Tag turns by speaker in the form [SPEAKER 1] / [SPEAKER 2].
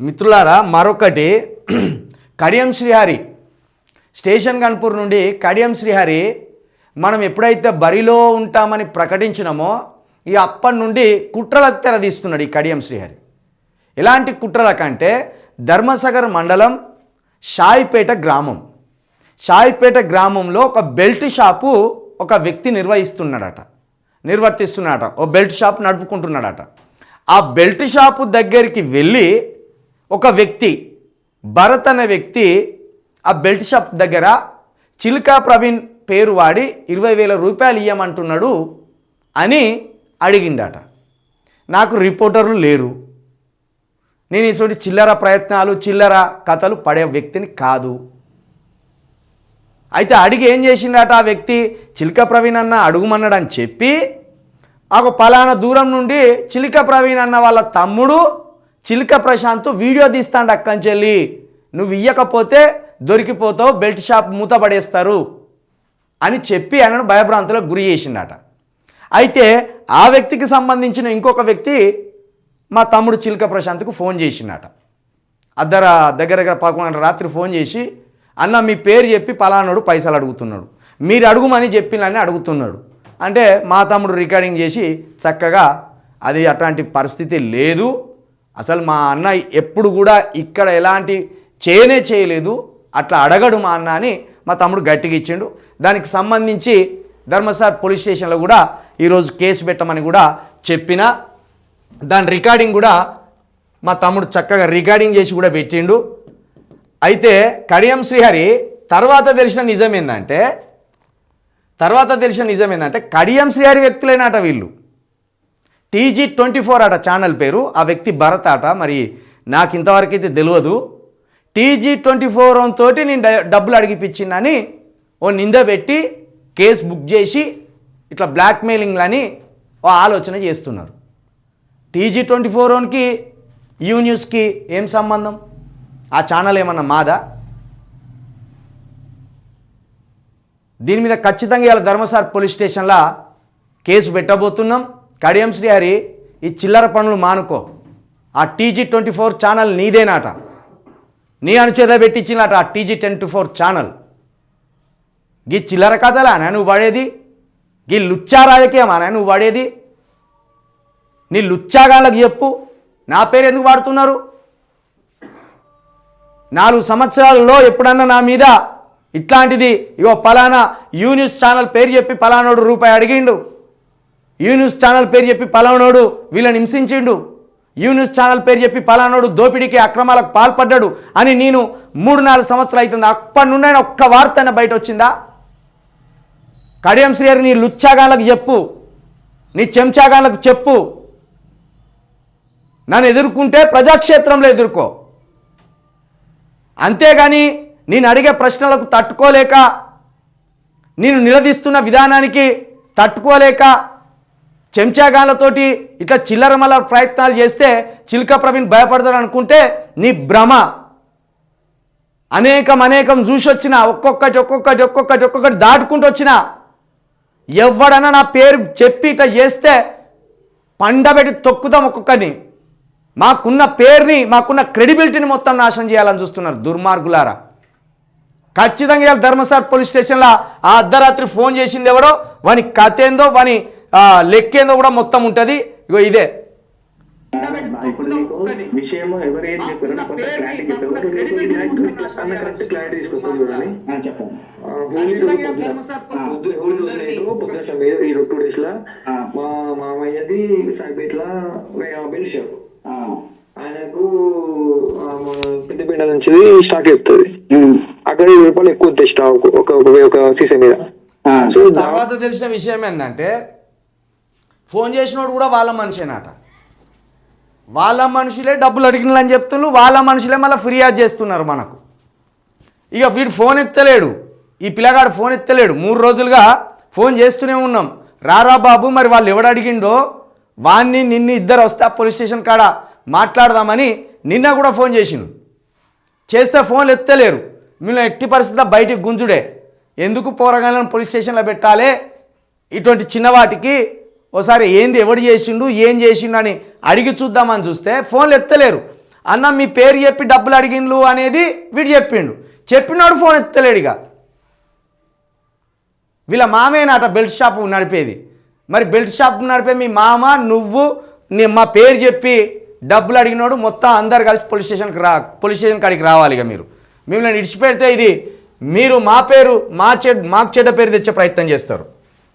[SPEAKER 1] మిత్రులారా మరొకటి కడియం శ్రీహరి. స్టేషన్ కన్పూర్ నుండి కడియం శ్రీహరి మనం ఎప్పుడైతే బరిలో ఉంటామని ప్రకటించినామో ఈ అప్పటి నుండి కుట్రలకు తెరదీస్తున్నాడు ఈ కడియం శ్రీహరి. ఎలాంటి కుట్రల కంటే ధర్మసాగర్ మండలం షాయిపేట గ్రామం. షాయిపేట గ్రామంలో ఒక బెల్ట్ షాపు ఒక వ్యక్తి నిర్వహిస్తున్నాడట. నిర్వర్తిస్తున్నాడట. ఓ బెల్ట్ షాప్ నడుపుకుంటున్నాడట. ఆ బెల్ట్ షాపు దగ్గరికి వెళ్ళి ఒక వ్యక్తి భరత్ అనే వ్యక్తి ఆ బెల్ట్ షాప్ దగ్గర చిలుకా ప్రవీణ్ పేరు వాడి ఇరవై వేల రూపాయలు ఇవ్వమంటున్నాడు అని అడిగిండట. నాకు రిపోర్టర్లు లేరు. నేను ఇటువంటి చిల్లర ప్రయత్నాలు చిల్లర కథలు పడే వ్యక్తిని కాదు. అయితే అడిగి ఏం చేసిండట ఆ వ్యక్తి? చిలుక ప్రవీణ్ అన్న అడుగుమన్నాడని చెప్పి ఒక పలానా దూరం నుండి చిలుక ప్రవీణ్ అన్న వాళ్ళ తమ్ముడు చిలుక ప్రశాంత్ వీడియో తీస్తాడు అక్కంచెల్లి. నువ్వు ఇయ్యకపోతే దొరికిపోతావు బెల్ట్ షాప్ మూత పడేస్తారు అని చెప్పి ఆయనను భయభ్రాంతులకు గురి చేసిండట. అయితే ఆ వ్యక్తికి సంబంధించిన ఇంకొక వ్యక్తి మా తమ్ముడు చిలుక ప్రశాంత్కు ఫోన్ చేసిండట. అద్దర దగ్గర దగ్గర పదకొండు రాత్రి ఫోన్ చేసి అన్న మీ పేరు చెప్పి పలానాడు పైసలు అడుగుతున్నాడు. మీరు అడుగుమని చెప్పినని అడుగుతున్నాడు. అంటే మా తమ్ముడు రికార్డింగ్ చేసి చక్కగా అది అట్లాంటి పరిస్థితి లేదు. అసలు మా అన్న ఎప్పుడు కూడా ఇక్కడ ఎలాంటి చేయనే చేయలేదు అట్లా అడగడు మా అన్న అని మా తమ్ముడు గట్టిగా ఇచ్చిండు. దానికి సంబంధించి ధర్మసార్ పోలీస్ స్టేషన్లో కూడా ఈరోజు కేసు పెట్టమని కూడా చెప్పిన. దాని రికార్డింగ్ కూడా మా తమ్ముడు చక్కగా రికార్డింగ్ చేసి కూడా పెట్టిండు. అయితే కడియం శ్రీహరి తర్వాత తెలిసిన నిజం ఏంటంటే తర్వాత తెలిసిన నిజం ఏంటంటే కడియం శ్రీహరి వ్యక్తులైనట వీళ్ళు. టీజీ ట్వంటీ ఫోర్ అట ఛానల్ పేరు. ఆ వ్యక్తి భరత్ అట మరి నాకు ఇంతవరకు అయితే తెలియదు. టీజీ ట్వంటీ ఫోర్ తోటి నేను డ- డబ్బులు అడిగిపించిందని ఓ నింద పెట్టి కేసు బుక్ చేసి ఇట్లా బ్లాక్మెయిలింగ్లని ఓ ఆలోచన చేస్తున్నారు. టీజీ ట్వంటీ ఫోర్ ఓన్కి యూ న్యూస్కి ఏం సంబంధం? ఆ ఛానల్ ఏమన్నా మాదా? దీని మీద ఖచ్చితంగా ఇలా ధర్మసార్ పోలీస్ స్టేషన్లో కేసు పెట్టబోతున్నాం. కడియం శ్రీహరి ఈ చిల్లర పనులు మానుకో. ఆ టీజీ ట్వంటీ ఫోర్ ఛానల్ నీదేనాట. నీ అనుచేత పెట్టించినట ఆ టీజీ ట్వంటీ ఫోర్ ఛానల్. గీ చిల్లర కథలా నువ్వు పడేది గీ లుచ్చా రాజకీయమానా నువ్వు పడేది నీ లుచ్చాగాళ్ళకి చెప్పు. నా పేరు ఎందుకు వాడుతున్నారు? నాలుగు సంవత్సరాలలో ఎప్పుడన్నా నా మీద ఇట్లాంటిది ఇగో పలానా యూ న్యూస్ ఛానల్ పేరు చెప్పి పలానోడు రూపాయి అడిగిండు. యూ న్యూస్ ఛానల్ పేరు చెప్పి పలానోడు వీళ్ళని హింసించిండు. యూ న్యూస్ ఛానల్ పేరు చెప్పి పలానోడు దోపిడీకి అక్రమాలకు పాల్పడ్డాడు అని నేను మూడు నాలుగు సంవత్సరాలు అవుతుంది అప్పటి నుండి ఒక్క వార్త బయట వచ్చిందా? కడియం శ్రీహరి నీ లుచ్చాగాళ్ళకు చెప్పు. నీ చెంచాగాళ్ళకు చెప్పు. నన్ను ఎదుర్కొంటే ప్రజాక్షేత్రంలో ఎదుర్కో. అంతేగాని నేను అడిగే ప్రశ్నలకు తట్టుకోలేక నేను నిలదీస్తున్న విధానానికి తట్టుకోలేక చెంచాగాళ్ళతోటి ఇట్లా చిల్లరమల్ల ప్రయత్నాలు చేస్తే చిలుక ప్రవీణ్ భయపడతాడు అనుకుంటే నీ భ్రమ. అనేకం అనేకం చూసి వచ్చిన ఒక్కొక్కటి ఒక్కొక్కటి ఒక్కొక్కటి ఒక్కొక్కటి దాటుకుంటూ వచ్చిన. ఎవడన్నా నా పేరు చెప్పి ఇట్లా చేస్తే పండబెట్టి తొక్కుదాం ఒక్కొక్కరిని. మాకున్న పేరుని మాకున్న క్రెడిబిలిటీని మొత్తం నాశనం చేయాలని చూస్తున్నారు దుర్మార్గులారా. ఖచ్చితంగా ధర్మసార్ పోలీస్ స్టేషన్లో ఆ అర్ధరాత్రి ఫోన్ చేసింది ఎవడో? వాని కథ ఏందో? వాని లెక్కేందో కూడా మొత్తం ఉంటుంది. ఇగో ఇదే.
[SPEAKER 2] ఇప్పుడు నీకు విషయం ఎవరు ఏం చెప్పారో నాకు కొంత క్లారిటీ చెప్పారు అన్న కరెక్ట్ క్లారిటీ తీసుకొస్తాను చూడండి.
[SPEAKER 3] చెప్పండి.
[SPEAKER 2] ఆ, హోలీ రోజు పొద్దున పొద్దు- హోలీ రోజు నైట్ పొద్దున సమయం ఈ టూ డేస్ లా. మా మామయ్యది బిల్ షాప్ ఆయనకు పెద్దపేట నుంచి స్టాక్ చెప్తుంది అక్కడ రూపాయలు ఎక్కువ స్టాక్ ఒక ఒక- సీసీ మీద. సో
[SPEAKER 1] తర్వాత తెలిసిన విషయం ఏంటంటే ఫోన్ చేసినోడు కూడా వాళ్ళ మనిషేనట. వాళ్ళ మనుషులే డబ్బులు అడిగినని చెప్తున్నారు వాళ్ళ మనుషులే మళ్ళీ ఫిర్యాదు చేస్తున్నారు మనకు. ఇక వీడు ఫోన్ ఎత్తలేడు. ఈ పిల్లగాడు ఫోన్ ఎత్తలేడు. మూడు రోజులుగా ఫోన్ చేస్తూనే ఉన్నాం. రారా బాబు మరి వాళ్ళు ఎవడు అడిగిండో? వాన్ని నిన్ను ఇద్దరు వస్తే ఆ పోలీస్ స్టేషన్ కాడ మాట్లాడదామని నిన్న కూడా ఫోన్ చేసిండు. చేస్తే ఫోన్లు ఎత్తలేరు. మీరు ఎట్టి పరిస్థితుల్లో బయటికి గుంజుడే. ఎందుకు పోరగాళ్ళని పోలీస్ స్టేషన్లో పెట్టాలి? ఇటువంటి చిన్నవాటికి ఓసారి ఏంది ఎవడు చేసిండు ఏం చేసిండు అని అడిగి చూద్దామని చూస్తే ఫోన్లు ఎత్తలేరు. అన్న మీ పేరు చెప్పి డబ్బులు అడిగిండ్లు అనేది వీడు చెప్పిండు. చెప్పినాడు ఫోన్ ఎత్తలేడుగా వీళ్ళ మామేనాట బెల్ట్ షాప్ నడిపేది. మరి బెల్ట్ షాప్ నడిపే మీ మామ నువ్వు నీ మా పేరు చెప్పి డబ్బులు అడిగినాడు మొత్తం అందరు కలిసి పోలీస్ స్టేషన్కి రా పోలీస్ స్టేషన్ కాడికి రావాలి ఇక మీరు. మిమ్మల్ని ఇడిచిపెడితే ఇది మీరు మా పేరు మా చెడ్ మాకు చెడ్డ పేరు తెచ్చే ప్రయత్నం చేస్తారు.